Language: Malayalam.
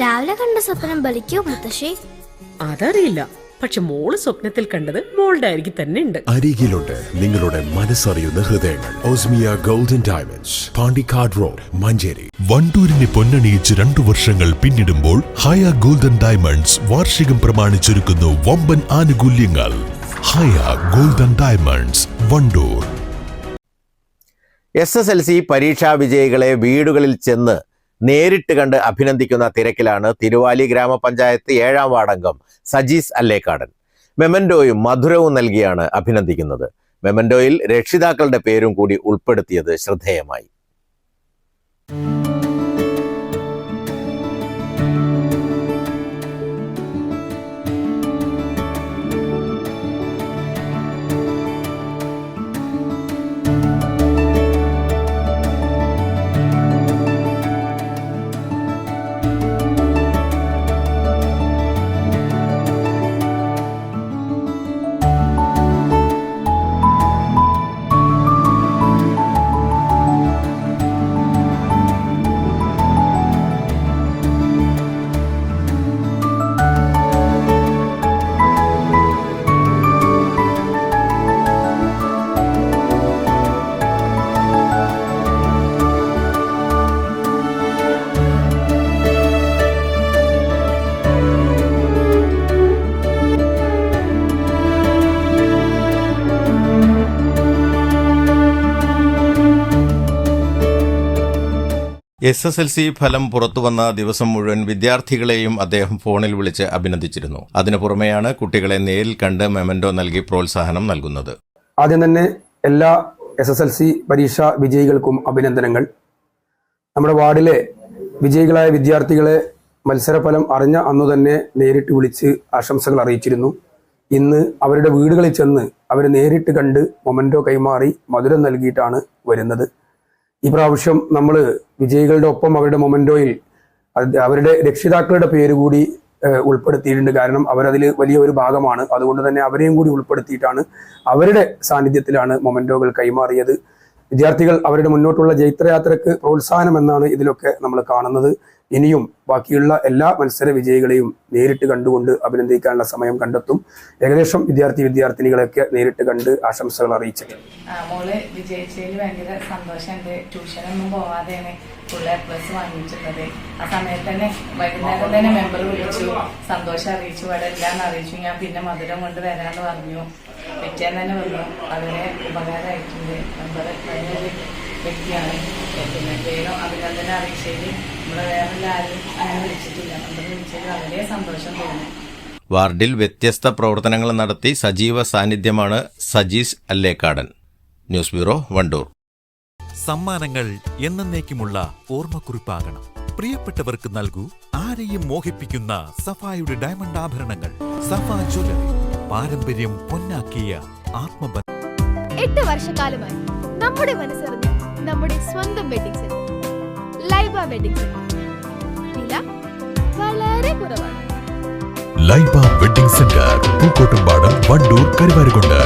രാവിലെ കണ്ട സ്വപ്നം ബലിക്കോ മുത്തശ്ശി? അതറിയില്ല. പക്ഷെ മോൾ സ്വപ്നത്തിൽ കണ്ടത് മോളുടെ അരികിൽ തന്നെ ഉണ്ട്. അരികിലുണ്ട് നിങ്ങളുടെ മനസ്സറിയുന്ന ഹൃദയങ്ങൾ. Osmia golden diamonds Pandikkad road Manjeri. വണ്ടൂരിനെ പൊന്നണിയിച്ച് രണ്ടു വർഷങ്ങൾ പിന്നിടുമ്പോൾ ഹയ ഗോൾഡൻ ഡയമണ്ട്സ് വാർഷികം പ്രമാണിച്ചൊരുക്കുന്നു വമ്പൻ ആനുകൂല്യങ്ങൾ. Haya golden diamonds Wandoor. S S L C പരീക്ഷാ വിജയികളെ വീടുകളിൽ ചെന്ന് നേരിട്ട് കണ്ട് അഭിനന്ദിക്കുന്ന തിരക്കിലാണ് തിരുവാലി ഗ്രാമപഞ്ചായത്ത് ഏഴാം വാർഡംഗം സജീസ് അല്ലേക്കാടൻ. മെമൻഡോയും മധുരവും നൽകിയാണ് അഭിനന്ദിക്കുന്നത്. മെമൻഡോയിൽ രക്ഷിതാക്കളുടെ പേരും കൂടി ഉൾപ്പെടുത്തിയത് ശ്രദ്ധേയമായി. എസ് എസ് എൽ സി ഫലം പുറത്തുവന്ന ദിവസം മുഴുവൻ വിദ്യാർത്ഥികളെയും അദ്ദേഹം ഫോണിൽ വിളിച്ച് അഭിനന്ദിച്ചിരുന്നു. അതിനു പുറമെയാണ് കുട്ടികളെ നേരിൽ കണ്ട് മെമന്റോ നൽകി പ്രോത്സാഹനം നൽകുന്നത്. ആദ്യം തന്നെ എല്ലാ എസ് എസ് എൽ സി പരീക്ഷാ വിജയികൾക്കും അഭിനന്ദനങ്ങൾ. നമ്മുടെ വാർഡിലെ വിജയികളായ വിദ്യാർത്ഥികളെ മത്സരഫലം അറിഞ്ഞ അന്നു തന്നെ നേരിട്ട് വിളിച്ച് ആശംസകൾ അറിയിച്ചിരുന്നു. ഇന്ന് അവരുടെ വീടുകളിൽ ചെന്ന് അവരെ നേരിട്ട് കണ്ട് മൊമന്റോ കൈമാറി മധുരം നൽകിയിട്ടാണ് വരുന്നത്. ഈ പ്രാവശ്യം നമ്മൾ വിജയികളുടെ ഒപ്പം അവരുടെ മൊമെന്റോയിൽ അവരുടെ രക്ഷിതാക്കളുടെ പേര് കൂടി ഉൾപ്പെടുത്തിയിട്ടുണ്ട്. കാരണം അവരതിൽ വലിയ ഒരു ഭാഗമാണ്. അതുകൊണ്ട് തന്നെ അവരെയും കൂടി ഉൾപ്പെടുത്തിയിട്ടാണ് അവരുടെ സാന്നിധ്യത്തിലാണ് മൊമെന്റോകൾ കൈമാറിയത്. വിദ്യാർത്ഥികൾ അവരുടെ മുന്നോട്ടുള്ള ജൈത്രയാത്രയ്ക്ക് പ്രോത്സാഹനം എന്നാണ് ഇതിലൊക്കെ നമ്മൾ കാണുന്നത്. ഇനിയും ബാക്കിയുള്ള എല്ലാ മത്സര വിജയികളെയും നേരിട്ട് കണ്ടുകൊണ്ട് അഭിനന്ദിക്കാനുള്ള സമയം കണ്ടെത്തും. ഏകദേശം വിദ്യാർത്ഥി വിദ്യാർത്ഥിനികളെയൊക്കെ നേരിട്ട് കണ്ട് ആശംസകൾ അറിയിച്ചിട്ടുണ്ട്. ആ, മോൾ വിജയിച്ചതിൽ ഭയങ്കര സന്തോഷമുണ്ട്. ട്യൂഷനൊന്നും പോവാതെയാണ് എ പ്ലസ് വാങ്ങിച്ചിട്ടുള്ളത് ആ സമയത്ത് തന്നെ വൈകുന്നേരം തന്നെ മെമ്പർ വിളിച്ചു. സന്തോഷം അറിയിച്ചു. ഇവിടെ എല്ലാം അറിയിച്ചു. ഞാൻ പിന്നെ മധുരം കൊണ്ട് വരാന്ന് പറഞ്ഞു. പിറ്റേന്ന് തന്നെ വന്നു. അതിനെ ഉപകാരമായിട്ടുണ്ട്. നമ്മുടെ നല്ലൊരു വ്യക്തിയാണ്. പിന്നെ വേഗം അഭിനന്ദന അറിയിച്ചതിൽ നമ്മളെ വേറെ ആരും അങ്ങനെ വിളിച്ചിട്ടില്ല. നമ്മൾ വിളിച്ചതിൽ വളരെ സന്തോഷം തോന്നി. വാർഡിൽ വ്യത്യസ്ത പ്രവർത്തനങ്ങൾ നടത്തി സജീവ സാന്നിധ്യമാണ് Sajees Allekkadan. News bureau Wandoor. സമ്മാനങ്ങൾ എന്നേക്കുമുള്ള ഓർമ്മക്കുറിപ്പാകണം. പ്രിയപ്പെട്ടവർക്ക് നൽകൂ ആരെയും മോഹിപ്പിക്കുന്ന സഫായുടെ ഡയമണ്ട് ആഭരണങ്ങൾ. സഫ ജ്വല്ലറി. പാരമ്പര്യം പൊന്നാക്കിയ ആത്മബന്ധം. എട്ട് വർഷക്കാലമായി നമ്മുടെ മനസ്സറിഞ്ഞ് നമ്മുടെ സ്വന്തം wedding centre Laiba wedding centre വില വളരെ കുറവാണ്. Laiba wedding centre Pookkottumpadam Wandoor Karuvarakundu.